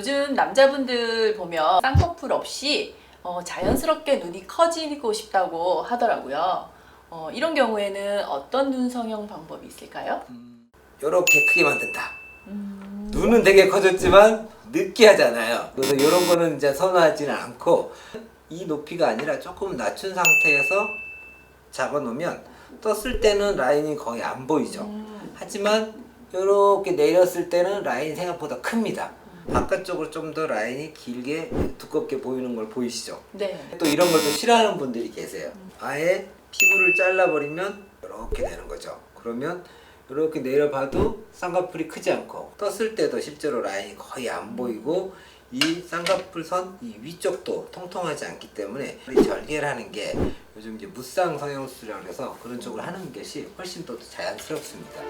요즘 남자분들 보면 쌍꺼풀 없이 어, 자연스럽게 눈이 커지고 싶다고 하더라고요. 어, 이런 경우에는 어떤 눈 성형 방법이 있을까요? 이렇게 크게 만든다. 음, 눈은 되게 커졌지만 느끼하잖아요. 그래서 이런 거는 이제 선호하지는 않고 이 높이가 아니라 조금 낮춘 상태에서 잡아놓으면 떴을 때는 라인이 거의 안 보이죠. 음, 하지만 이렇게 내렸을 때는 라인이 생각보다 큽니다. 바깥쪽으로 좀 더 라인이 길게 두껍게 보이는 걸 보이시죠? 네. 또 이런 걸 또 싫어하는 분들이 계세요. 아예 피부를 잘라버리면 이렇게 되는 거죠. 그러면 이렇게 내려봐도 쌍꺼풀이 크지 않고 떴을 때도 실제로 라인이 거의 안 보이고 이 쌍꺼풀 선 이 위쪽도 통통하지 않기 때문에 이 절개라는 게 요즘 이제 무쌍 성형수술이라고 해서 그런 쪽으로 하는 것이 훨씬 더 자연스럽습니다.